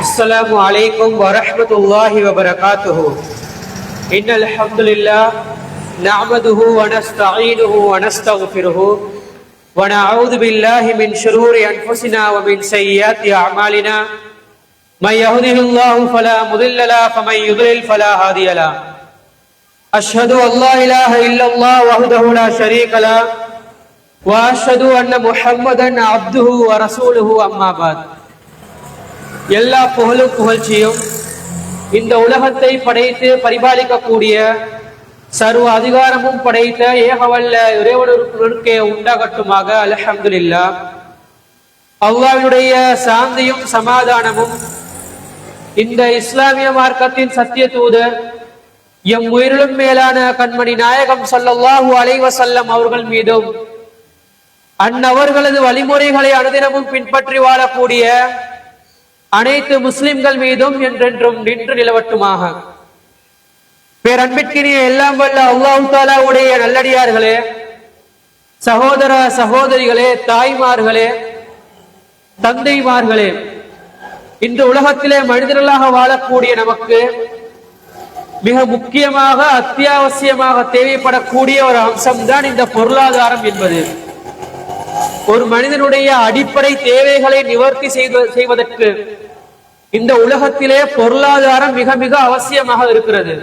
السلام عليكم ورحمة الله وبركاته. إن الحمد لله نعمده ونستعينه ونستغفره ونعوذ بالله من شرور أنفسنا ومن سيئات أعمالنا. من يهده الله فلا مضل له فمن يضلل فلا هادي له. أشهد أن لا إله إلا الله وحده لا شريك له وأشهد أن محمدا عبده ورسوله أما بعد. எல்லா புகழும் புகழ்ச்சியும் இந்த உலகத்தை படைத்து பரிபாலிக்கக்கூடிய சர்வ அதிகாரமும் படைத்த ஏகவல்ல இறைவனுக்கே உண்டாகட்டுமாக அல்ஹம்துலில்லா. அல்லாஹ்வுடைய சாந்தியும் சமாதானமும் இந்த இஸ்லாமிய மார்க்கத்தின் சத்திய தூதர் எம் உயிரிலும் மேலான கண்மணி நாயகம் ஸல்லல்லாஹு அலைவசல்லம் அவர்கள் மீதும் அந்நவர்களது வழிமுறைகளை அனுதினமும் பின்பற்றி வாழக்கூடிய அனைத்து முஸ்லிம்கள் மீதும் என்றென்றும் நின்று நிலவட்டுமாக. பேரன்பிற்கினிய எல்லாம் வல்ல அல்லாஹு தாலாவுடைய நல்லடியார்களே சகோதர சகோதரிகளே தாய்மார்களே தந்தைமார்களே இன்று உலகத்திலே மனிதர்களாக வாழக்கூடிய நமக்கு மிக முக்கியமாக அத்தியாவசியமாக தேவைப்படக்கூடிய ஒரு அம்சம்தான் இந்த பொருளாதாரம் என்பது. ஒரு மனிதனுடைய அடிப்படை தேவைகளை நிவர்த்தி செய்வதற்கு இந்த உலகத்திலே பொருளாதாரம் மிக மிக அவசியமாக இருக்கிறது.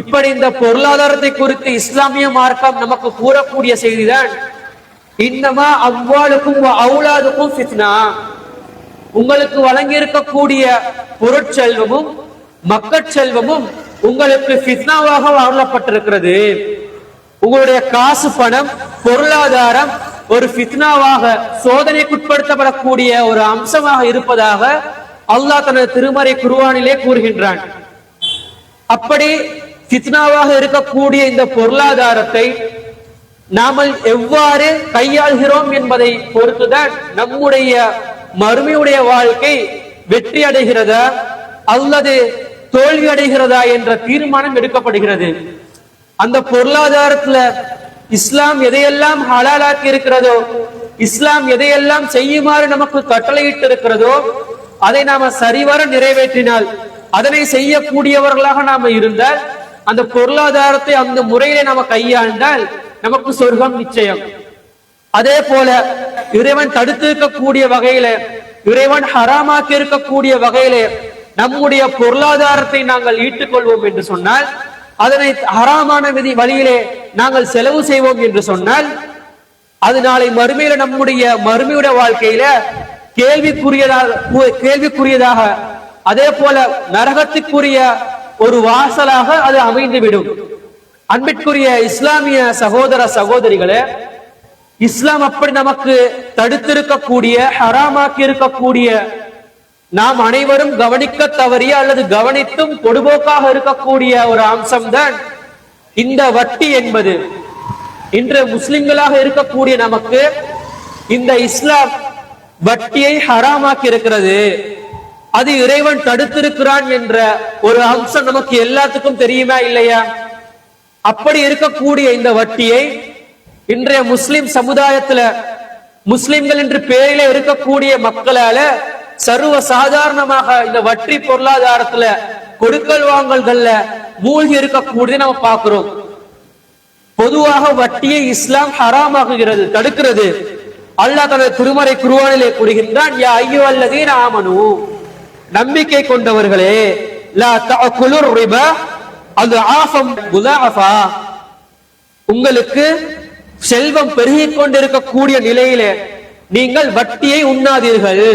இப்படி இந்த பொருளாதாரத்தை குறித்து இஸ்லாமிய மார்க்கம் நமக்கு கூறக்கூடிய செய்திதான் இன்னமா அவ்வாளுக்கும் அவுலாதுக்கும் ஃபித்னா. உங்களுக்கு வழங்கி இருக்கக்கூடிய பொருட்செல்வமும் மக்கட்செல்வமும் உங்களுக்கு ஃபித்னாவாக அருளப்பட்டிருக்கிறது. உங்களுடைய காசு பணம் பொருளாதாரம் ஒரு ஃபித்னாவாக சோதனைக்குட்படுத்தப்படக்கூடிய ஒரு அம்சமாக இருப்பதாக அல்லாஹ் தனது திருமறை குருவானிலே கூறுகின்றான். அப்படி ஃபித்னாவாக இருக்கக்கூடிய இந்த பொருளாதாரத்தை நாமல் எவ்வாறு கையாள்கிறோம் என்பதை பொறுத்துதான் நம்முடைய மறுமையுடைய வாழ்க்கை வெற்றி அடைகிறதா அல்லது தோல்வி அடைகிறதா என்ற தீர்மானம் எடுக்கப்படுகிறது. அந்த பொருளாதாரத்துல இஸ்லாம் எதையெல்லாம் ஹலாலாக்கி இருக்கிறதோ இஸ்லாம் எதையெல்லாம் செய்யுமாறு நமக்கு கட்டளையிட்டு இருக்கிறதோ அதை நாம சரிவர நிறைவேற்றினால் அதனை செய்யக்கூடியவர்களாக நாம இருந்தால் அந்த பொருளாதாரத்தை அந்த முறையிலே நாம கையாண்டால் நமக்கு சொர்க்கம் நிச்சயம். அதே போல இறைவன் தடுத்து இருக்கக்கூடிய வகையில இறைவன் ஹராமாக்கி இருக்கக்கூடிய வகையிலே நம்முடைய பொருளாதாரத்தை நாங்கள் ஈட்டுக் கொள்வோம் என்று சொன்னால் அதனை ஹராமான விதி வழியிலே நாங்கள் செலவு செய்வோம் என்று சொன்னால் அது நாளை மறுமையில நம்முடைய மறுமையுடைய வாழ்க்கையில கேள்விக்குரியதாக கேள்விக்குரியதாக அதே போல நரகத்துக்குரிய ஒரு வாசலாக அது அமைந்துவிடும். அன்பிற்குரிய இஸ்லாமிய சகோதர சகோதரிகளே இஸ்லாம் அப்படி நமக்கு தடுத்திருக்கக்கூடிய ஹராமாக்கி இருக்கக்கூடிய நாம் அனைவரும் கவனிக்க தவறிய அல்லது கவனித்தும் பொடுபோக்காக இருக்கக்கூடிய ஒரு அம்சம்தான் இந்த வட்டி என்பது. இன்று முஸ்லிம்களாக இருக்கக்கூடிய நமக்கு இந்த இஸ்லாம் வட்டியை ஹராமாக்கி இருக்கிறது. அது இறைவன் தடுத்திருக்கிறான் என்ற ஒரு அம்சம் நமக்கு எல்லாத்துக்கும் தெரியுமா இல்லையா? அப்படி இருக்கக்கூடிய இந்த வட்டியை இன்றைய முஸ்லிம் சமுதாயத்துல முஸ்லிம்கள் என்று பேரில இருக்கக்கூடிய மக்களால சர்வ சாதாரணமாக இந்த வட்டி பொருளாதாரத்துல கொடுக்கல் வாங்கல்கள்ல மூழ்கி இருக்கக்கூடியதை நம்ம பாக்குறோம் பொதுவாக வட்டியை இஸ்லாம் ஹராமாக்குகிறது தடுக்கிறது. அல்லாஹ் தனது திருமறை குருவானிலே கூறுகின்றான் யா ஐயோ அல்லதே ஆமனு நம்பிக்கை கொண்டவர்களே லா தஅகுலுர் ரிபா அது ஆஃபம் உங்களுக்கு செல்வம் பெருகிக் கொண்டிருக்கக்கூடிய நிலையிலே நீங்கள் வட்டியை உண்ணாதீர்கள்.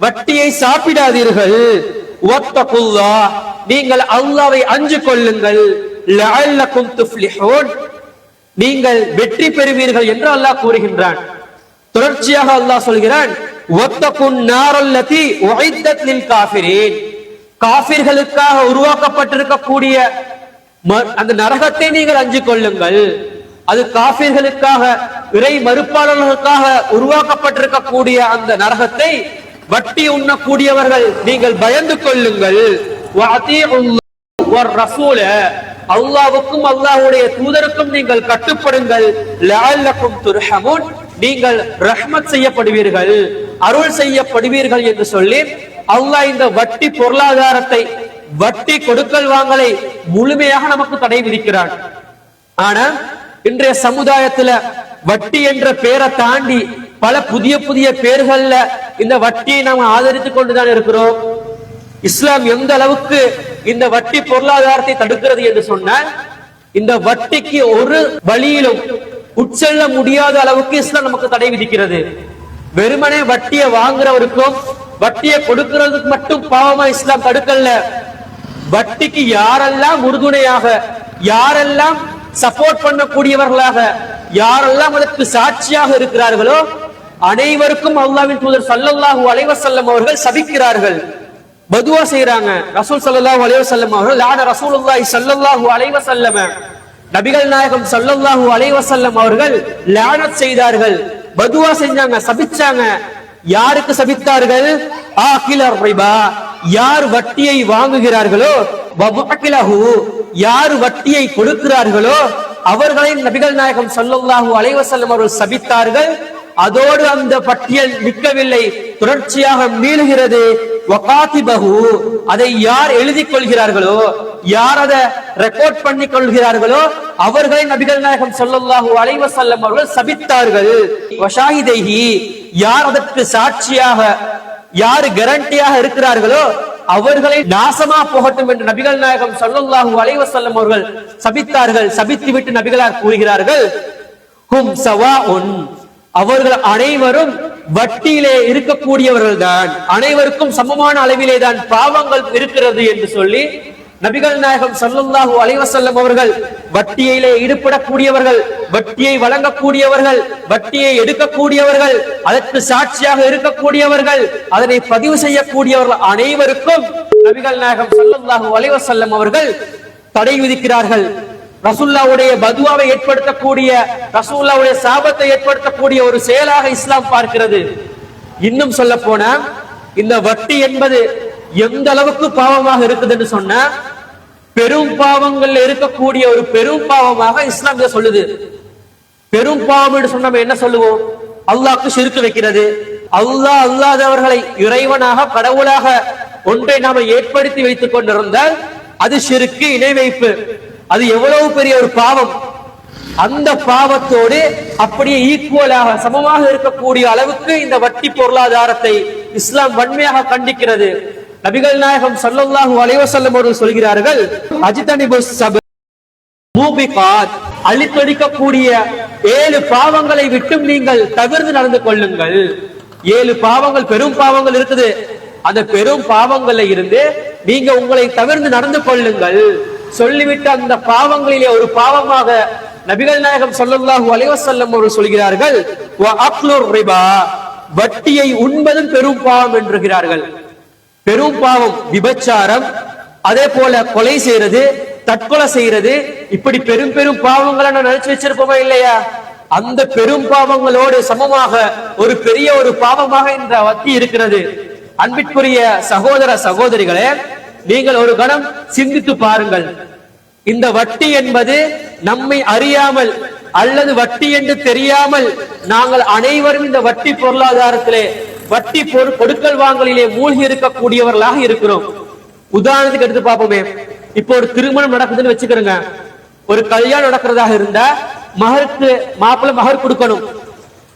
வட்டியை சாப்பிடாதீர்கள். வத்தகுல்லாஹ் நீங்கள் அல்லாவை அஞ்சு கொள்ளுங்கள். துஃப்லிஹூன் நீங்கள் வெற்றி பெறுவீர்கள் என்று அல்லாஹ் கூறுகின்றான். தொடர்ச்சியாக அல்லாஹ் சொல்கிறான் ஒத்தகுன் நாரல்லதி உஐத்தத் லில் காஃபிரீன். காஃபிர்களுக்காக உருவாக்கப்பட்டிருக்கக்கூடிய ம- அந்த நரகத்தை நீங்கள் அஞ்சு கொள்ளுங்கள். அது காஃபிர்களுக்காக இறை மறுப்பாளர்களுக்காக உருவாக்கப்பட்டிருக்கக்கூடிய அந்த நரகத்தை வட்டி உண்ணக்கூடியவர்கள் நீங்கள் பயந்து கொள்ளுங்கள். வஅதீஉல்லாஹ் வர் ரசூல தூதருக்கும் நீங்கள் கட்டுப்படுங்கள். லஅல்லக்கும் துர்ஹமுன் நீங்கள் ரஹ்மத் செய்யப்படுவீர்கள் அருள் செய்யப்படுவீர்கள் என்று சொல்லி அல்லாஹ் இந்த வட்டி பொருளாதாரத்தை வட்டி கொடுக்கல் வாங்கலை முழுமையாக நமக்கு தடை விதிக்கிறான். ஆனா இன்றைய சமுதாயத்துல வட்டி என்ற பேரை தாண்டி பல புதிய புதிய பேர்கள்ல இந்த வட்டியை நாம் ஆதரித்துக் கொண்டுதான் இருக்கிறோம். இஸ்லாம் எந்த அளவுக்கு இந்த வட்டி பொருளாதாரத்தை தடுக்கிறது என்று சொன்னால் இந்த வட்டிக்கு ஒரு வழியிலும் உட்செல்ல முடியாத அளவுக்கு இஸ்லாம் நமக்கு தடை விதிக்கிறது. வெறுமனே வட்டியை வாங்குறவருக்கும் வட்டியை கொடுக்கிறதுக்கு மட்டும் பாவமா இஸ்லாம் தடுக்கல வட்டிக்கு யாரெல்லாம் உறுதுணையாக யாரெல்லாம் சப்போர்ட் பண்ணக்கூடியவர்களாக யாரெல்லாம் அதற்கு சாட்சியாக இருக்கிறார்களோ அனைவருக்கும் அல்லாவின் தூதர் சல்லல்லாஹு அலைவசல்லம் அவர்கள் சபிக்கிறார்கள். பதுவா செய்யறாங்க ரசூல் ஸல்லல்லாஹு அலைவசல்லம் அவர்கள் லான ரசூலுல்லாஹி சல்லல்லாஹு அலைவசல்லம நபிகள் நாயகம் சல்லல்லாஹு அலைவசல்லம் அவர்கள் லானத் செய்தார்கள். பதுவா செஞ்சாங்க சபிச்சாங்க. யாருக்கு சபித்தார்கள்? ஆகிலர் ரிபா. யார் வட்டியை வாங்குகிறார்களோ வபுஅகிலஹு. யார் வட்டியை கொடுக்கிறார்களோ அவர்களை நபிகள் நாயகம் சல்லல்லாஹு அலைவசல்லம் அவர்கள் சபித்தார்கள். அதோடு அந்த பட்டியல் நிற்கவில்லை. தொடர்ச்சியாக மீளுகிறது. வகாதிபஹு அதை யார் எழுதி கொள்கிறார்களோ யார் அதை ரெக்கார்ட் பண்ணி கொள்கிறார்களோ அவர்களை நபிகள் நாயகம் ஸல்லல்லாஹு அலைவசல்லம் அவர்கள் சபித்தார்கள். வஷாஹிதைஹி யார் அதற்கு சாட்சியாக யார் கேரண்டியாக இருக்கிறார்களோ அவர்களை நாசமா போகட்டும் என்று நபிகள் நாயகம் ஸல்லல்லாஹு அலைவசல்லம் அவர்கள் சபித்தார்கள். சபித்து விட்டு நபிகளார் கூறுகிறார்கள். ஹும் சவாஉன். அவர்கள் அனைவரும் வட்டியிலே இருக்கக்கூடியவர்கள் தான் அனைவருக்கும் சமமான அளவிலே தான் பாவங்கள் இருக்கிறது என்று சொல்லி நபிகள் நாயகம் சல்லுல்லாஹு அலைவசல்லம் அவர்கள் வட்டியிலே ஈடுபடக்கூடியவர்கள் வட்டியை வழங்கக்கூடியவர்கள் வட்டியை எடுக்கக்கூடியவர்கள் அதற்கு சாட்சியாக இருக்கக்கூடியவர்கள் அதனை பதிவு செய்யக்கூடியவர்கள் அனைவருக்கும் நபிகள் நாயகம் சல்லுல்லாஹு அலைவசல்லம் அவர்கள் தடை விதிக்கிறார்கள். ரசூல்லாவுடைய பதுவாவை ஏற்படுத்தக்கூடிய ரசூல்லாவுடைய சாபத்தை ஏற்படுத்தக்கூடிய ஒரு செயலாக இஸ்லாம் பார்க்கிறது. இன்னும் சொல்ல போனா இந்த வட்டி என்பது எந்த அளவுக்கு பாவமாக இருக்குதுன்னு சொன்னா பெரும் பாவங்கள்ல இருக்கக்கூடிய ஒரு பெரும் பாவமாக இஸ்லாம் இதை சொல்லுது. பெரும் பாவம் என்று சொன்ன நம்ம என்ன சொல்லுவோம்? அல்லாஹ்க்கு சிறுக்கு வைக்கிறது. அல்லாஹ் அல்லாதவர்களை இறைவனாக கடவுளாக ஒன்றை நாம ஏற்படுத்தி வைத்துக் கொண்டிருந்தால் அது சிறுக்கு இணை வைப்பு. அது எவ்வளவு பெரிய ஒரு பாவம். அந்த பாவத்தோடு அப்படியே ஈக்குவலாக சமமாக இருக்கக்கூடிய அளவுக்கு இந்த வட்டி பொருளாதாரத்தை இஸ்லாம் வன்மையாக கண்டிக்கிறது. நபிகள் நாயகம் சல்லாஹூ அலைவசல்லம் அவர்கள் சொல்கிறார்கள் அஜிதனிபு சப மூபிகாத் அழித்தொழிக்கக்கூடிய ஏழு பாவங்களை விட்டும் நீங்கள் தவிர்த்து நடந்து கொள்ளுங்கள். ஏழு பாவங்கள் பெரும் பாவங்கள் இருக்குது. அந்த பெரும் பாவங்கள்ல இருந்து நீங்க உங்களை தவிர்த்து நடந்து கொள்ளுங்கள். சொல்லிவிட்டு அந்த பாவங்களிலே ஒரு பாவமாக நபிகள் நாயகம் சொல்லல்லாஹு அலைவசல்லம் அவர்கள் சொல்கிறார்கள் ரிபா வட்டியை உண்பதும் பெரும் பாவம் என்றுகிறார்கள். பெரும் பாவம் விபச்சாரம் அதே போல கொலை செய்யறது தற்கொலை செய்யறது இப்படி பெரும் பெரும் பாவங்களை நான் நினைச்சு வச்சிருப்போமா இல்லையா? அந்த பெரும் பாவங்களோடு சமமாக ஒரு பெரிய ஒரு பாவமாக இந்த வட்டி இருக்கிறது. அன்பிற்குரிய சகோதர சகோதரிகளே நீங்கள் ஒரு கணம் சிந்தித்து பாருங்கள். இந்த வட்டி என்பது நம்மை அறியாமல் அல்லது வட்டி என்று தெரியாமல் நாங்கள் அனைவரும் இந்த வட்டி பொருளாதாரத்திலே வட்டி பொருள் கொடுக்கல் வாங்கலிலே மூழ்கி இருக்கக்கூடியவர்களாக இருக்கிறோம். உதாரணத்துக்கு எடுத்து பார்ப்போமே. இப்போ ஒரு திருமணம் நடக்குதுன்னு வச்சுக்கிறோங்க ஒரு கல்யாணம் நடக்கிறதாக இருந்தா மகருக்கு மாப்பிள்ளை மகர் கொடுக்கணும்.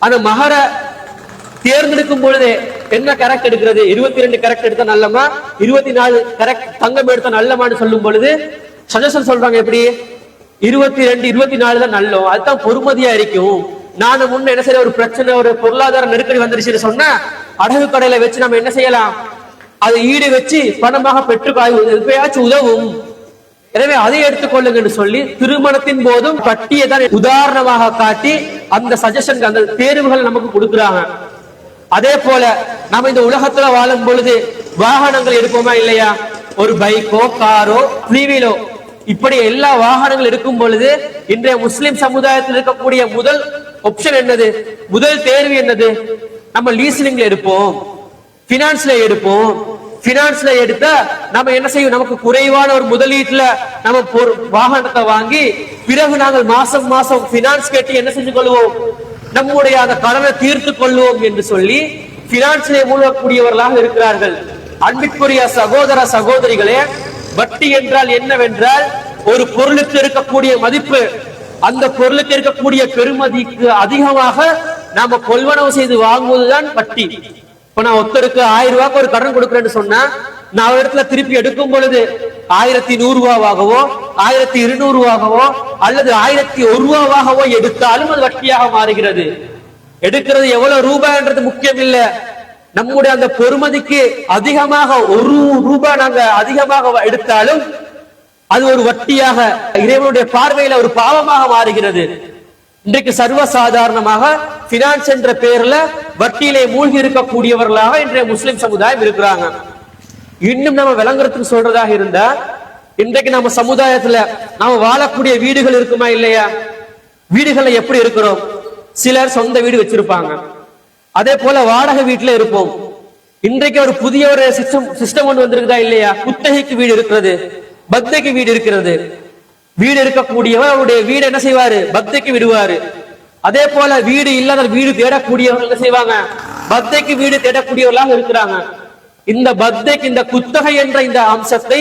அந்த மகரை தேர்ந்தெடுக்கும் பொழுது என்ன கரெக்ட் எடுக்கிறது? இருபத்தி ரெண்டு கரெக்ட் எடுத்தா நல்லமா இருபத்தி நாலு கரெக்ட் தங்கம் எடுத்தா நல்லமான்னு சொல்லும் பொழுது சஜஷன் சொல்றாங்க எப்படி? இருபத்தி ரெண்டு இருபத்தி நாலு தான் நல்லோம். அதுதான் பொறுமதியா இருக்கும். நான் முன்ன என்ன செய்ய ஒரு பிரச்சனை ஒரு பொருளாதார நெருக்கடி வந்துருச்சுன்னு சொன்னா அடகு கடையில வச்சு நம்ம என்ன செய்யலாம்? அதை ஈடு வச்சு பணமாக பெற்று உதவும். எனவே அதை எடுத்துக்கொள்ளுங்கன்னு சொல்லி திருமணத்தின் போதும் கட்டியை தான் உதாரணமாக காட்டி அந்த சஜஷன் அந்த தேர்வுகள் நமக்கு கொடுக்குறாங்க. அதே போல நம்ம இந்த உலகத்துல வாழும் பொழுது வாகனங்கள் எடுப்போமா இல்லையா? ஒரு பைக்கோ காரோ வீலோ இப்படி எல்லா வாகனங்கள் இருக்கும் பொழுது இன்றைய முஸ்லிம் சமுதாயத்தில் இருக்கக்கூடிய முதல் ஆப்ஷன் என்னது? முதல் தேர்வு என்னது? நம்ம லீசனிங்ல எடுப்போம். பினான்ஸ்ல எடுப்போம். பினான்ஸ்ல எடுத்தா நம்ம என்ன செய்யும்? நமக்கு குறைவான ஒரு முதலீட்டுல நம்ம வாகனத்தை வாங்கி பிறகு நாங்கள் மாசம் மாசம் பினான்ஸ் கட்டி என்ன செஞ்சு கொள்வோம்? நம்முடைய அந்த கடனை தீர்த்து கொள்வோம் என்று சொல்லி பினான்ஸ்ல மூழ்கக்கூடியவர்களாக இருக்கிறார்கள். அன்பிற்குரிய சகோதர சகோதரிகளே வட்டி என்றால் என்னவென்றால் ஒரு பொருளுக்கு இருக்கக்கூடிய மதிப்பு அந்த பொருளுக்கு இருக்கக்கூடிய பெருமதிக்கு அதிகமாக நாம கொள்வனவு செய்து வாங்குவதுதான் வட்டி. இப்ப நான் ஒருத்தருக்கு ஆயிரம் ரூபாய்க்கு ஒரு கடன் கொடுக்குறேன்னு சொன்னா நான் ஒரு இடத்துல திருப்பி எடுக்கும் பொழுது ஆயிரத்தி நூறு ரூபாவாகவோ ஆயிரத்தி இருநூறு ரூபாகவோ அல்லது ஆயிரத்தி ஒரு ரூபாவாகவோ எடுத்தாலும் அது வட்டியாக மாறுகிறது. எடுக்கிறது எவ்வளவு ரூபாய்ன்றது முக்கியம் இல்லை நம்முடைய அந்த பொறுமதிக்கு அதிகமாக ஒரு ரூபாய் நாங்க அதிகமாக எடுத்தாலும் அது ஒரு வட்டியாக இறைவனுடைய பார்வையில ஒரு பாவமாக மாறுகிறது. இன்றைக்கு சர்வசாதாரணமாக பினான்ஸ் என்ற பெயர்ல வட்டியிலே மூழ்கி இருக்கக்கூடியவர்களாக இன்றைய முஸ்லிம் சமுதாயம் இருக்கிறாங்க. இன்னும் நம்ம விளங்குறதுக்கு சொல்றதாக இருந்தா இன்றைக்கு நம்ம சமுதாயத்துல நாம வாழக்கூடிய வீடுகள் இருக்குமா இல்லையா? வீடுகள்ல எப்படி இருக்கிறோம்? சிலர் சொந்த வீடு வச்சிருப்பாங்க. அதே போல வாடகை வீட்டுல இருப்போம். இன்றைக்கு ஒரு புதிய ஒரு சிஸ்டம் சிஸ்டம் ஒன்று வந்திருக்குதா இல்லையா? குத்தகைக்கு வீடு இருக்கிறது பக்தைக்கு வீடு இருக்கிறது. வீடு இருக்கக்கூடியவர் அவருடைய வீடு என்ன செய்வாரு? பக்தைக்கு விடுவாரு. அதே போல வீடு இல்லாத வீடு தேடக்கூடியவர்கள் என்ன செய்வாங்க? பக்தைக்கு வீடு தேடக்கூடியவர்களாக இருக்கிறாங்க. இந்த பக்தைக்கு இந்த குத்தகை என்ற இந்த அம்சத்தை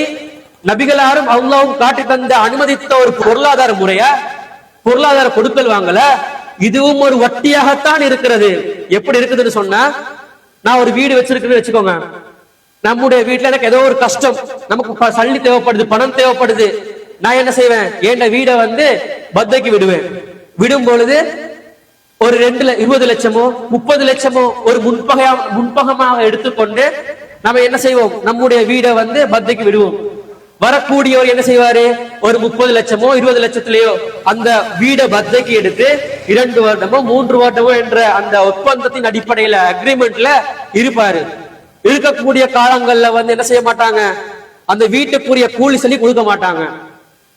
நபிகளாரும் அல்லாவும் காட்டி தந்த அனுமதித்த ஒரு பொருளாதார முறைய பொருளாதார கொடுக்கல் வாங்கல. இதுவும் ஒரு வட்டியாகத்தான் இருக்கிறது. எப்படி இருக்குதுன்னு சொன்னா நான் ஒரு வீடு வச்சிருக்கேன்னு வச்சுக்கோங்க. நம்முடைய வீட்டுல எனக்கு ஏதோ ஒரு கஷ்டம். நமக்கு ப- சல்லி தேவைப்படுது பணம் தேவைப்படுது. நான் என்ன செய்வேன்? என் வீடை வந்து பத்தைக்கு விடுவேன். விடும் பொழுது ஒரு ரெண்டு ல- இருபது லட்சமோ முப்பது லட்சமோ ஒரு முன்பகையா முன்பகமாக எடுத்துக்கொண்டு நம்ம என்ன செய்வோம்? நம்முடைய வீடை வந்து பத்தைக்கு விடுவோம். வரக்கூடியவர் என்ன செய்வாரு? ஒரு முப்பது லட்சமோ இருபது லட்சத்திலேயோ அந்த வீடை பத்தைக்கு எடுத்து இரண்டு வருடமோ மூன்று வருடமோ என்ற அந்த ஒப்பந்தத்தின் அடிப்படையில அக்ரிமெண்ட்ல இருப்பாரு. இருக்கக்கூடிய காலங்கள்ல வந்து என்ன செய்ய மாட்டாங்க? அந்த வீட்டுக்குரிய கூலி சொல்லி கொடுக்க மாட்டாங்க.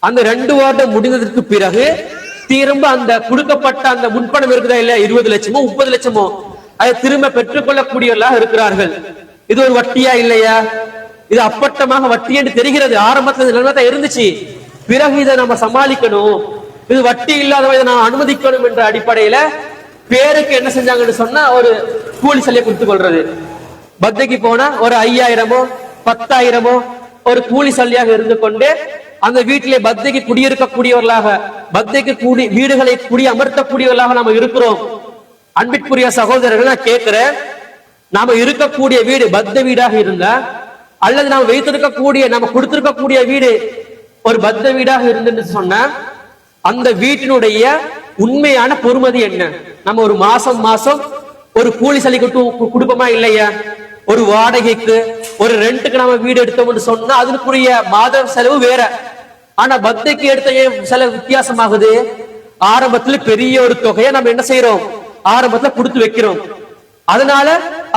அந்த ரெண்டு வருடம் முடிந்ததற்கு பிறகு திரும்ப அந்த கொடுக்கப்பட்ட அந்த முன்பணம் இருக்குதா இல்ல இருபது லட்சமோ முப்பது லட்சமோ அதை திரும்ப பெற்றுக்கொள்ளக்கூடியவர்களாக இருக்கிறார்கள். இது ஒரு வட்டியா இல்லையா? இது அப்பட்டமாக வட்டி என்று தெரிகிறது. ஆரம்பத்தில் நிலைமை தான் இருந்துச்சு. பிறகு இதை நம்ம சமாளிக்கணும். இது வட்டி இல்லாதவ இதை நான் அனுமதிக்கணும் என்ற அடிப்படையில பேருக்கு என்ன செஞ்சாங்கன்னு சொன்னா ஒரு கூலி சல்லியை கொடுத்துக் கொள்றது பத்தைக்கு போனா ஒரு ஐயாயிரமோ பத்தாயிரமோ ஒரு கூலி சல்லியாக இருந்து கொண்டு அந்த வீட்டிலே பத்தைக்கு குடியிருக்கக்கூடியவர்களாக பத்தைக்கு கூடி வீடுகளை குடி அமர்த்தக்கூடியவர்களாக நாம இருக்கிறோம். அன்பிற்குரிய சகோதரர்கள் நான் கேட்கிறேன். நாம இருக்கக்கூடிய வீடு பத்த வீடாக இருந்தா அல்லது நாம் வைத்திருக்கக்கூடிய நம்ம கொடுத்திருக்கக்கூடிய வீடு ஒரு பத்த வீடாக இருந்துன்னு சொன்ன அந்த வீட்டினுடைய உண்மையான பொறுமதி என்ன? நம்ம ஒரு மாசம் மாசம் ஒரு கூலி சளி கொட்டு இல்லையா? ஒரு வாடகைக்கு ஒரு ரெண்டுக்கு நம்ம வீடு எடுத்தோம்னு சொன்னா அதுக்குரிய மாத செலவு வேற. ஆனா பத்தைக்கு எடுத்த செலவு வித்தியாசமாகுது? ஆரம்பத்துல பெரிய ஒரு தொகையை நம்ம என்ன செய்யறோம் ஆரம்பத்துல கொடுத்து வைக்கிறோம். அதனால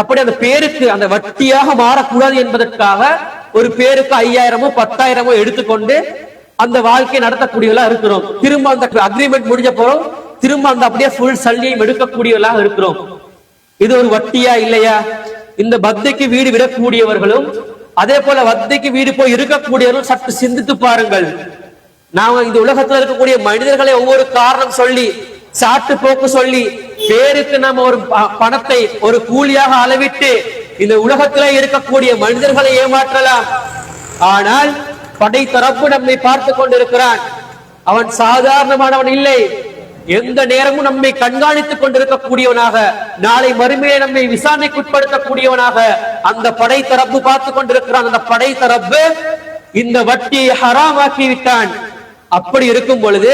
அப்படி அந்த பேருக்கு அந்த வட்டியாக மாறக்கூடாது என்பதற்காக ஒரு பேருக்கு ஐயாயிரமோ பத்தாயிரமோ எடுத்துக்கொண்டு அந்த வாழ்க்கையை நடத்தக்கூடியவர்களா இருக்கிறோம். திரும்ப அந்த அக்ரிமெண்ட் முடிஞ்ச போறோம் திரும்ப அந்த அப்படியே ஃபுல் சல்லியும் எடுக்கக்கூடியவர்களாக இருக்கிறோம். இது ஒரு வட்டியா இல்லையா? இந்த பக்திக்கு வீடு விடக்கூடியவர்களும் அதே போல வத்தைக்கு வீடு போய் இருக்கக்கூடியவர்கள் சற்று சிந்தித்து பாருங்கள். நாம இந்த உலகத்துல இருக்கக்கூடிய மனிதர்களை ஒவ்வொரு காரணம் சொல்லி சாட்டு போக்கு சொல்லி பேருக்கு நம்ம ஒரு பணத்தை ஒரு கூலியாக அளவிட்டு இந்த உலகத்திலே இருக்கக்கூடிய மனிதர்களை ஏமாற்றலாம். ஆனால் படைத்தரப்பு நம்மை பார்த்து கொண்டிருக்கிறான். அவன் சாதாரணமானவன் இல்லை. எந்த நேரமும் நம்மை கண்காணித்துக் கொண்டிருக்கக்கூடியவனாக நாளை மறுமையை நம்மை விசாரணைக்குட்படுத்தக்கூடியவனாக அந்த படைத்தரப்பு பார்த்து கொண்டிருக்கிறான். அந்த படைத்தரப்பு இந்த வட்டியை ஹராமாக்கி விட்டான் அப்படி இருக்கும் பொழுது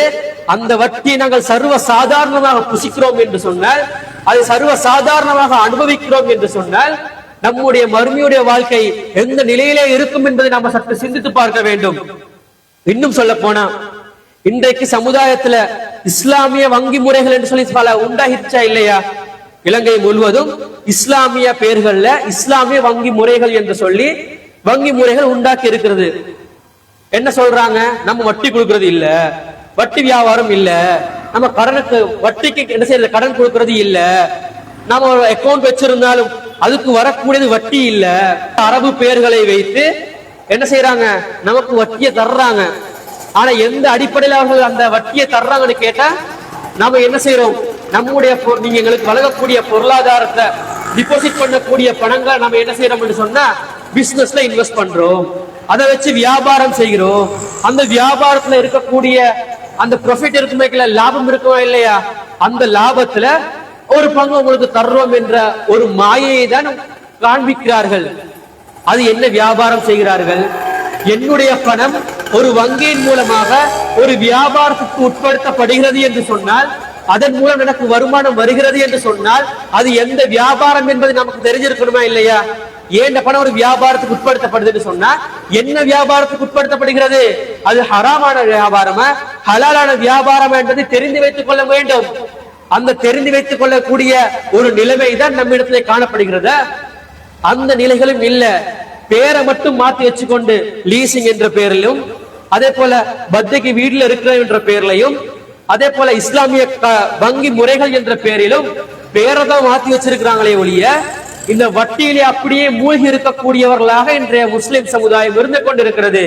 அந்த வட்டியை நாங்கள் சர்வ சாதாரணமாக புசிக்கிறோம் என்று சொன்னால் அதை சர்வ சாதாரணமாக அனுபவிக்கிறோம் என்று சொன்னால் நம்முடைய மருமையுடைய வாழ்க்கை எந்த நிலையிலே இருக்கும் என்பதை நாம சற்று சிந்தித்து பார்க்க வேண்டும். இன்னும் சொல்ல போனா இன்றைக்கு சமுதாயத்துல இஸ்லாமிய வங்கி முறைகள் என்று சொல்லி பல உண்டாகிச்சா இல்லையா? இலங்கை முழுவதும் இஸ்லாமிய பெயர்கள்ல இஸ்லாமிய வங்கி முறைகள் என்று சொல்லி வங்கி முறைகள் உண்டாக்கி இருக்கிறது. என்ன சொல்றாங்க? நம்ம வட்டி கொடுக்கறது இல்ல. வட்டி வியாபாரம் இல்ல. நம்ம கடனுக்கு வட்டிக்கு என்ன செய்யறது? கடன் கொடுக்கறது இல்ல. நாம ஒரு அக்கவுண்ட் வச்சிருந்தாலும் அதுக்கு வரக்கூடியது வட்டி இல்ல. அரபு பெயர்களை வைத்து என்ன செய்யறாங்க நமக்கு வட்டியை தர்றாங்க. ஆனா எந்த அடிப்படையில் அவர்கள் அந்த வட்டியை தர்றாங்கன்னு கேட்டா நாம என்ன செய்யறோம் நம்முடைய நீங்க எங்களுக்கு வழங்கக்கூடிய பொருளாதாரத்தை டிபாசிட் பண்ணக்கூடிய பணங்களை நம்ம என்ன செய்யறோம்னு சொன்னா பிசினஸ்ல இன்வெஸ்ட் பண்றோம். அதை வச்சு வியாபாரம் செய்கிறோம். அந்த வியாபாரத்துல இருக்கக்கூடிய அந்த ப்ராஃபிட் இருக்குமே இல்ல லாபம் இருக்குமா இல்லையா? அந்த லாபத்துல ஒரு பங்கு உங்களுக்கு தர்றோம் என்ற ஒரு மாயையை தான் காண்பிக்கிறார்கள். அது என்ன வியாபாரம் செய்கிறார்கள்? என்னுடைய பணம் ஒரு வங்கியின் மூலமாக ஒரு வியாபாரத்துக்கு உட்படுத்தப்படுகிறது என்று சொன்னால் அதன் மூலம் எனக்கு வருமானம் வருகிறது என்று சொன்னால் அது எந்த வியாபாரம் என்பது நமக்கு தெரிஞ்சிருக்கணுமா இல்லையா? ஏன் பணம் ஒரு வியாபாரத்துக்கு உட்படுத்தப்படுது என்று சொன்னா என்ன வியாபாரத்துக்கு உட்படுத்தப்படுகிறது? அது ஹராமான வியாபாரமா? ஹலாலான வியாபாரம் என்பதை தெரிந்து வைத்துக் கொள்ள வேண்டும். அந்த தெரிந்து வைத்துக் கொள்ளக்கூடிய ஒரு நிலைமை தான் நம்மிடத்திலே காணப்படுகிறது? அந்த நிலைகளும் இல்ல. பேரை மட்டும் மாத்தி வச்சுக்கொண்டு லீசிங் என்ற பெயரிலும் அதே போல பத்தைக்கு வீட்டுல இருக்கிற என்ற பெயர்லையும் அதே போல இஸ்லாமிய வங்கி முறைகள் என்ற பெயரிலும் பேரை தான் மாத்தி வச்சிருக்கிறாங்களே ஒழிய இந்த வட்டியிலே அப்படியே மூழ்கி இருக்கக்கூடியவர்களாக இன்றைய முஸ்லிம் சமுதாயம் இருந்து கொண்டிருக்கிறது.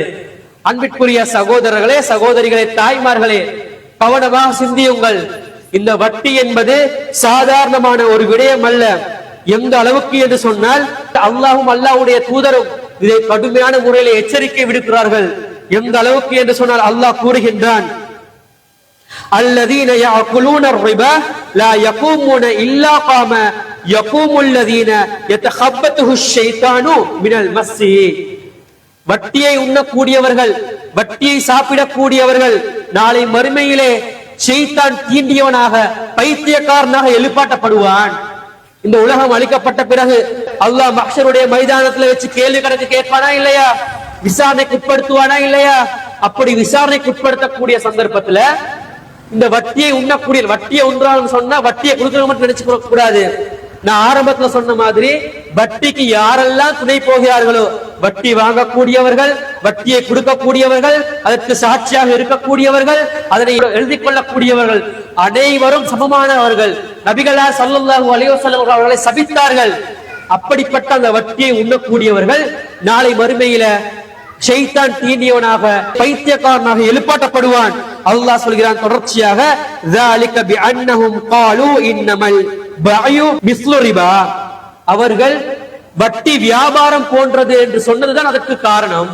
அன்பிற்குரிய சகோதரர்களே சகோதரிகளே தாய்மார்களே கவனமாக சிந்தியுங்கள். இந்த வட்டி என்பது சாதாரணமான ஒரு விடயம் அல்ல. எந்த அளவுக்கு என்று சொன்னால் அல்லாஹும் அல்லாஹுடைய தூதரும் இதை கடுமையான முறையில எச்சரிக்கை விடுக்கிறார்கள். எந்த அளவுக்கு என்று சொன்னால் அல்லாஹ் கூறுகின்றான். அல்லதீன யஅகுலூன ரிபா லா யகூமுன இல்லா காம வட்டியை உண்ணக்கூடியவர்கள் வட்டியை சாப்பிடக்கூடியவர்கள் நாளை மறுமையிலே செய்தான் தீண்டியவனாக பைத்தியக்காரனாக எழுப்பாட்டப்படுவான். இந்த உலகம் அளிக்கப்பட்ட பிறகு அல்லாஹ் மக்ஷருடைய மைதானத்துல வச்சு கேள்வி கணக்கு கேட்பானா இல்லையா? விசாரணைக்கு உட்படுத்துவானா இல்லையா? அப்படி விசாரணைக்கு உட்படுத்தக்கூடிய சந்தர்ப்பத்துல இந்த வட்டியை உண்ணக்கூடிய வட்டியை உண்றான்னு சொன்னா வட்டியை கொடுக்கணும் நினைச்சு நினைச்சுக்க கூடாது. நான் ஆரம்பத்துல சொன்ன மாதிரி வட்டிக்கு யாரெல்லாம் துணை போகிறார்களோ வட்டி வாங்கக்கூடியவர்கள் வட்டியை கொடுக்கக்கூடியவர்கள் அதற்கு சாட்சியாக இருக்கக்கூடியவர்கள் அதனை எழுதி கொள்ளக்கூடியவர்கள் அனைவரும் சமமானவர்கள். நபிகளார் சல்லுல்லாஹு அலைஹி அவர்களை சபித்தார்கள். அப்படிப்பட்ட அந்த வட்டியை உண்ணக்கூடியவர்கள் நாளை மறுமையில செய்தான் தீண்டியவனாக பைத்தியக்காரனாக எழுப்பாட்டப்படுவான். அல்லாஹ் சொல்கிறான் தொடர்ச்சியாக அவர்கள் வட்டி வியாபாரம் போன்றது என்று சொன்னதுதான் அதற்கு காரணம்.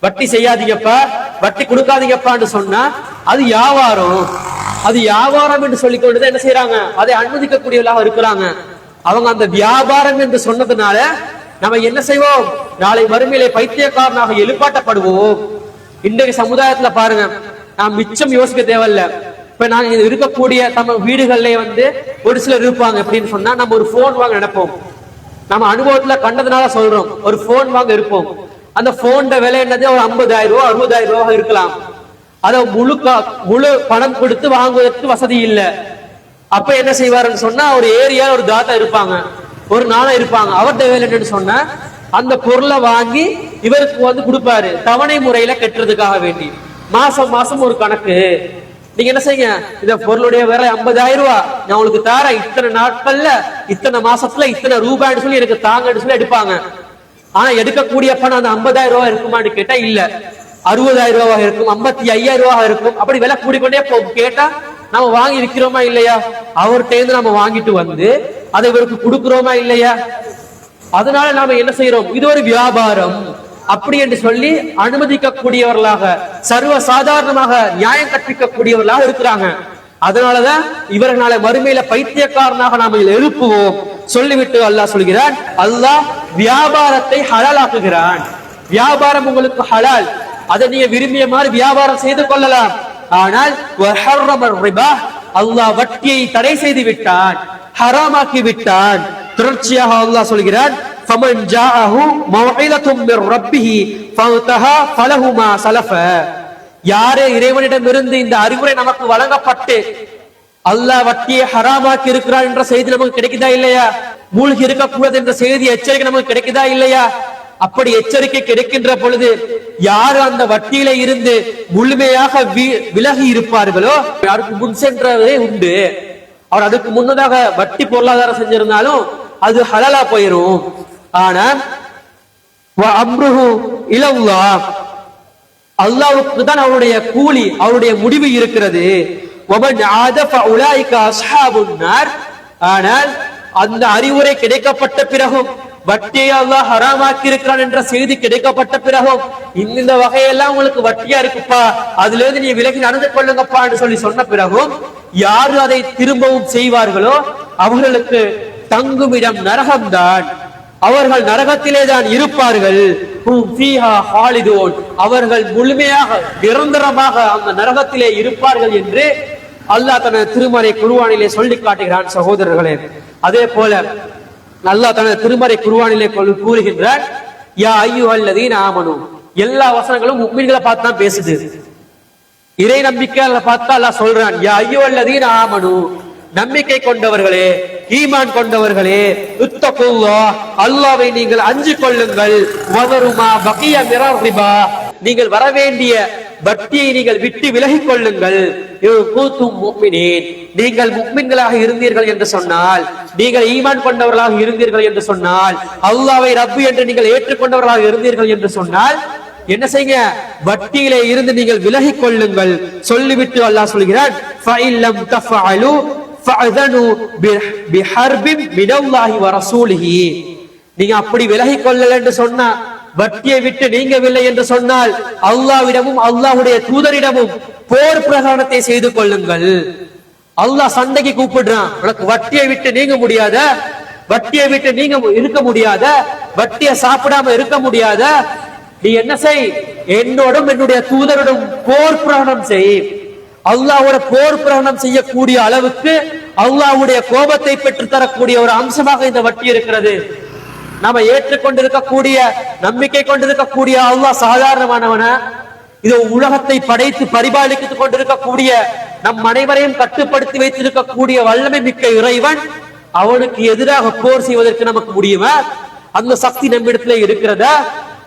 வட்டி செய்யாதீங்கப்பா வட்டி கொடுக்காதீங்கப்பான்னு சொன்னா அது வியாபாரம் அது வியாபாரம் என்று சொல்லிக் என்ன செய்யறாங்க அதை அனுமதிக்கக்கூடியவர்களாக இருக்கிறாங்க. அவங்க அந்த வியாபாரம் என்று சொன்னதுனால நம்ம என்ன செய்வோம்? நாளை வறுமையிலே பைத்தியக்காரனாக எழுப்பாட்டப்படுவோம். இன்றைக்கு சமுதாயத்துல பாருங்க நாம் மிச்சம் யோசிக்க தேவையில்லை. இப்ப நாங்க இது இருக்கக்கூடிய நம்ம வீடுகள்ல வந்து ஒரு சிலர் இருப்பாங்க அப்படின்னு சொன்னா நம்ம ஒரு போன் வாங்க நினைப்போம். நம்ம அனுபவத்துல கண்டதுனால சொல்றோம். ஒரு போன் வாங்க இருப்போம். அந்த போன் விலை என்னது? ஒரு ஐம்பதாயிரம் ரூபாய் அறுபதாயிரம் ரூபாய் இருக்கலாம். அதை முழு முழு பணம் கொடுத்து வாங்குவதற்கு வசதி இல்லை. அப்ப என்ன செய்வாருன்னு சொன்னா ஒரு ஏரியா ஒரு தாத்தா இருப்பாங்க. ஒரு நாளா இருப்பாங்க. அவர்கிட்ட வேலை என்னன்னு சொன்னா அந்த பொருளை வாங்கி இவருக்கு வந்து கொடுப்பாரு. தவணை முறையில கட்டுறதுக்காக வேண்டி. மாசம் மாசம் ஒரு கணக்கு. நீங்க என்ன செய்யுங்க? இந்த பொருளுடைய விலை ஐம்பதாயிரம் ரூபாய் நான் உங்களுக்கு தரேன். இத்தனை நாட்கள்ல இத்தனை மாசத்துல இத்தனை ரூபாய்னு சொல்லி எனக்கு தாங்கன்னு சொல்லி எடுப்பாங்க. ஆனா எடுக்கக்கூடிய பணம் அந்த ஐம்பதாயிரம் ரூபாய் இருக்குமான்னு கேட்டா இல்ல. அறுபதாயிரம் ரூபாய் இருக்கும் ஐம்பத்தி ஐயாயிரம் ரூபாய் இருக்கும். அப்படி விலை கூடிக்கொண்டே போகும். கேட்டா நம்ம வாங்கி இருக்கிறோமா இல்லையா? அவர்கிட்ட இருந்து நம்ம வாங்கிட்டு வந்து அதை இவருக்கு கொடுக்கிறோமா இல்லையா? அதனால நாம என்ன செய்யறோம் இது ஒரு வியாபாரம். அப்படி என்று சொல்லி அனுமதிக்க கூடியவர்களாக சர்வ சாதாரணமாக நியாயம் கற்பிக்க கூடியவர்களாக இருக்கிறாங்க. அதனாலதான் இவர்களால மறுமையில பைத்தியக்காரனாக நாம் நாம எழுப்புவோம். சொல்லிவிட்டு அல்லாஹ் சொல்கிறான் அல்லாஹ் வியாபாரத்தை ஹலாலாக்குகிறான். வியாபாரம் உங்களுக்கு ஹலால். அதை நீங்க விரும்பிய மாதிரி வியாபாரம் செய்து கொள்ளலாம். ஆனால் அல்லாஹ் வட்டியை தடை செய்து விட்டான். ஹராமாக்கி விட்டான். தொடர்ச்சியாக அல்லாஹ் சொல்கிறான் ஃபமன் ஜாஅஹு மௌஇலத்தும் மிர் ரப்பிஹி ஃபதஹா ஃபலஹுமா சலஃப யாரே இறைவனிடமிருந்து இந்த அறிவுரை நமக்கு வழங்கப்பட்டு அல்லாஹ் வட்டியை ஹராமாக்கி இருக்கிறார் என்ற செய்தி நமக்கு கிடைக்குதா இல்லையா? மூழ்கி இருக்கக்கூடாது என்ற செய்தி எச்சரிக்கை நமக்கு கிடைக்குதா இல்லையா? அப்படி எச்சரிக்கை கிடைக்கின்ற பொழுது யார் அந்த வட்டியில இருந்து முழுமையாக விலகி இருப்பார்களோ? யாருக்கு முன் சென்றதே உண்டு. அவர் அதுக்கு முன்னதாக வட்டி பொருளாதாரம் செஞ்சிருந்தாலும் அது ஹலலா போயிரும். ஆனா அம்ருஹு இலவுலா அல்லாவுக்கு தான் அவருடைய கூலி அவருடைய முடிவு இருக்கிறது. ஆனால் அந்த அறிவுரை கிடைக்கப்பட்ட பிறகும் வட்டியை அல்லாஹ் ஹராமாக்கி இருக்கிறான் என்ற செய்தி கிடைக்கப்பட்ட பிறகும் இந்த வகையெல்லாம் உங்களுக்கு வட்டியா இருக்குப்பா அதுல இருந்து நீ விலகி நடந்து கொள்ளுங்கப்பா என்று சொல்லி சொன்ன பிறகும் யாரு அதை திரும்பவும் செய்வார்களோ அவர்களுக்கு தங்குமிடம் நரகம்தான். அவர்கள் நரகத்திலே தான் இருப்பார்கள் அவர்கள் முழுமையாக நிரந்தரமாக அந்த நரகத்திலே இருப்பார்கள் என்று அல்லாஹ் தனது திருமறை குருவானிலே சொல்லி காட்டுகிறான் சகோதரர்களே. அதே போல அல்லாஹ் தனது திருமறை குருவானிலே கூறுகின்றார் யா யா அல்லதீன் ஆமனும் எல்லா வசனங்களும் உண்மைகளை பார்த்து தான் பேசுது. இறை நம்பிக்கை பார்த்தா அல்லாஹ் சொல்றான் யா ஐயோ அல்லதீன் ஆமனு. நம்பிக்கை கொண்டவர்களே ஈமான் கொண்டவர்களே யுத்த கொல்லோ அல்லாவை நீங்கள் அஞ்சு கொள்ளுங்கள். வதருமா பகிய மிரர் நீங்கள் வரவேண்டிய வட்டியை நீங்கள் விட்டு விலகிக் கொள்ளுங்கள். நீங்கள் முக்மின்களாக இருந்தீர்கள் என்று சொன்னால் நீங்கள் ஈமான் கொண்டவர்களாக இருந்தீர்கள் என்று சொன்னால் அல்லாவை ரப்பு என்று நீங்கள் ஏற்றுக்கொண்டவர்களாக இருந்தீர்கள் என்று சொன்னால் என்ன செய்யுங்க? வட்டியிலே இருந்து நீங்கள் விலகிக் கொள்ளுங்கள். சொல்லிவிட்டு அல்லாஹ் சொல்கிறான் ஃபஅதனு பி- மினல்லாஹி வ ரசூலிஹி நீங்க அப்படி விலகி கொள்ளல என்று சொன்னா வட்டியை விட்டு நீங்கவில்லை என்று சொன்னால் அல்லாவிடமும் அல்லாஹ்வுடைய தூதரிடமும் போர் பிரகடனத்தை செய்து கொள்ளுங்கள். அல்லாஹ் சண்டைக்கு கூப்பிடுறான் உனக்கு வட்டியை விட்டு நீங்க முடியாத வட்டியை விட்டு நீங்க இருக்க முடியாத வட்டியை சாப்பிடாம இருக்க முடியாத நீ என்ன செய்? என்னோடும் என்னுடைய தூதரோடும் போர் பிரகடனம் செய். அல்லாவோட போர் பிரகடனம் செய்யக்கூடிய அளவுக்கு அல்லாவுடைய கோபத்தை பெற்று தரக்கூடிய ஒரு அம்சமாக இந்த வட்டி இருக்கிறது. நாம ஏற்றுக்கொண்டிருக்கக்கூடிய நம்பிக்கை கொண்டிருக்கக்கூடிய அல்லாஹ் சாதாரணமானவன இது உலகத்தை படைத்து பரிபாலித்துக் கொண்டிருக்கக்கூடிய நம் அனைவரையும் கட்டுப்படுத்தி வைத்திருக்கக்கூடிய வல்லமை மிக்க இறைவன் அவனுக்கு எதிராக போர் செய்வதற்கு நமக்கு முடியுமா? அந்த சக்தி நம்மிடத்துல இருக்கிறதா?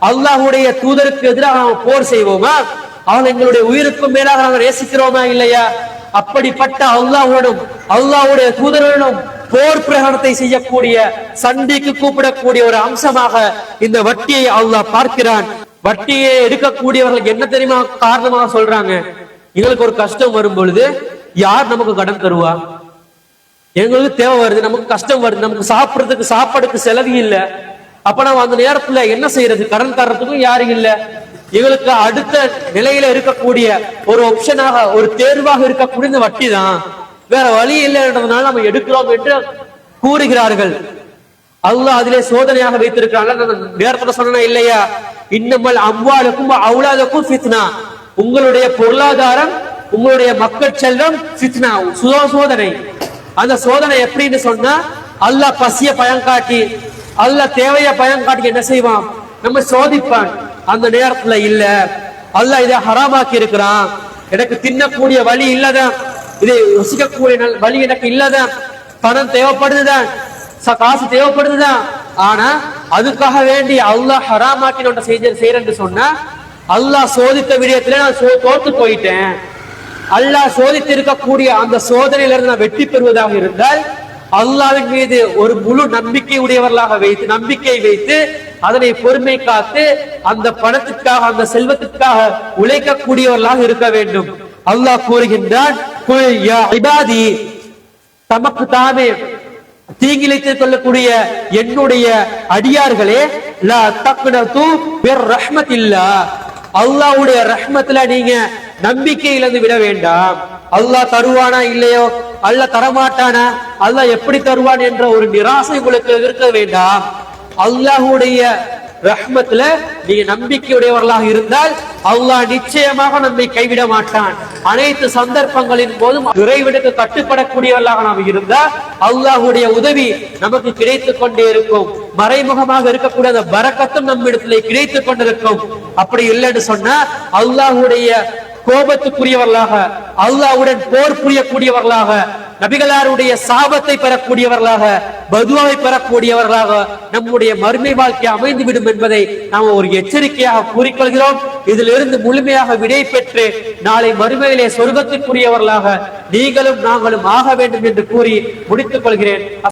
அல்லாஹ்வுடைய தூதருக்கு எதிராக போர் செய்வோமா? அவன் எங்களுடைய உயிருக்கும் மேலாக நாங்கள் நேசிக்கிறோமா இல்லையா? அப்படிப்பட்ட அல்லாஹ்வுடனும் அல்லாவுடைய தூதரனும் போர் பிரகடனத்தை செய்யக்கூடிய சண்டைக்கு கூப்பிடக்கூடிய ஒரு அம்சமாக இந்த வட்டியை அல்லாஹ் பார்க்கிறான். வட்டியை எடுக்கக்கூடியவர்களுக்கு என்ன தெரியுமா காரணமாக சொல்றாங்க? எங்களுக்கு ஒரு கஷ்டம் வரும் பொழுது யார் நமக்கு கடன் தருவா? எங்களுக்கு தேவை வருது நமக்கு கஷ்டம் வருது நமக்கு சாப்பிடுறதுக்கு சாப்பாடுக்கு செலவு இல்லை. அப்ப நம்ம அந்த நேரத்துல என்ன செய்யறது? கடன் தர்றதுக்கும் யாரும் இல்லை. இவளுக்கு அடுத்த நிலையில இருக்கக்கூடிய ஒரு ஆப்ஷனாக ஒரு தேர்வாக இருக்கக்கூடிய இந்த வட்டி தான் வேற வழி இல்லைன்றதுனால நம்ம எடுக்கிறோம் என்று கூறுகிறார்கள். அல்லாஹ் அதிலே சோதனையாக வைத்திருக்கிறாங்க நான் நேரத்துல சொன்னா இல்லையா? இன்னமல் அம்வாலுக்கும் அவுலாதுக்கும் ஃபித்னா உங்களுடைய பொருளாதாரம் உங்களுடைய மக்கள் செல்வம் ஃபித்னா சுதோ சோதனை. அந்த சோதனை எப்படின்னு சொன்னா அல்லாஹ் பசிய பயன் காட்டி அல்லாஹ் தேவைய பயன் காட்டி என்ன செய்வான்? நம்ம சோதிப்பான். அந்த நேரத்துல இல்ல. அல்லாஹ் இதை ஹராமாக்கி இருக்கிறான். எனக்கு தின்னக்கூடிய வழி இல்லதான் இதை ருசிக்கக்கூடிய நல்- வழி எனக்கு இல்லதான் பணம் தேவைப்படுதுதான் ச- காசு தேவைப்படுதுதான் ஆனா அதுக்காக வேண்டி அல்லாஹ் ஹராமாக்கி ஒன்றை செய்ய செய்யறேன்னு சொன்னா அல்லாஹ் சோதித்த விடயத்துல நான் சோ- தோத்து போயிட்டேன். அல்லாஹ் சோதித்து இருக்கக்கூடிய அந்த சோதனையில இருந்து நான் வெற்றி பெறுவதாக இருந்தால் அல்லாவின் மீது ஒரு முழு நம்பிக்கை உடையவர்களாக வைத்து நம்பிக்கை வைத்து அதனை பொறுமை காத்து அந்த பணத்துக்காக அந்த செல்வத்திற்காக உழைக்கக்கூடியவர்களாக இருக்க வேண்டும். அல்லாஹ் கூறுகின்றான் தமக்கு தாமே தீங்கிழைத்துக் கொள்ளக்கூடிய என்னுடைய அடியார்களே ரஹ்மத் தக்னது அல்லாவுடைய அல்லாஹ்வுடைய ரஹ்மத்துல நீங்க நம்பிக்கை இழந்து விட வேண்டாம். அல்லாஹ் தருவானா இல்லையோ? அல்லாஹ் தரமாட்டானா? அல்லாஹ் எப்படி தருவான் என்ற ஒரு நிராசை உங்களுக்கு இருக்க வேண்டாம். அல்லாஹ்வுடைய ரஹ்மத்துல நீங்க நம்பிக்கையுடையவர்களாக இருந்தால் அல்லாஹ் நிச்சயமாக நம்மை கைவிட மாட்டான். அனைத்து சந்தர்ப்பங்களின் போதும் இறைவனுக்கு கட்டுப்படக்கூடியவர்களாக நாம் இருந்தால் அல்லாஹ்வுடைய உதவி நமக்கு கிடைத்துக் கொண்டே இருக்கும். மறைமுகமாக இருக்கக்கூடிய அந்த பரக்கத்தும் நம்மிடத்திலே கிடைத்துக் கொண்டிருக்கும். அப்படி இல்லைன்னு சொன்னா அல்லாஹுடைய கோபத்துக்குரியவர்களாக அல்லாவுடன் போர் புரியக்கூடியவர்களாக நபிகளாருடைய சாபத்தை பெறக்கூடியவர்களாக பதுவாவை பெறக்கூடியவர்களாக நம்முடைய மறுமை வாழ்க்கை அமைந்துவிடும் என்பதை நாம் ஒரு எச்சரிக்கையாக கூறிக்கொள்கிறோம். இதிலிருந்து முழுமையாக விடை பெற்று நாளை மறுமையிலே சொர்க்கத்திற்குரியவர்களாக நீங்களும் நாங்களும் ஆக வேண்டும் என்று கூறி முடித்துக் கொள்கிறேன்.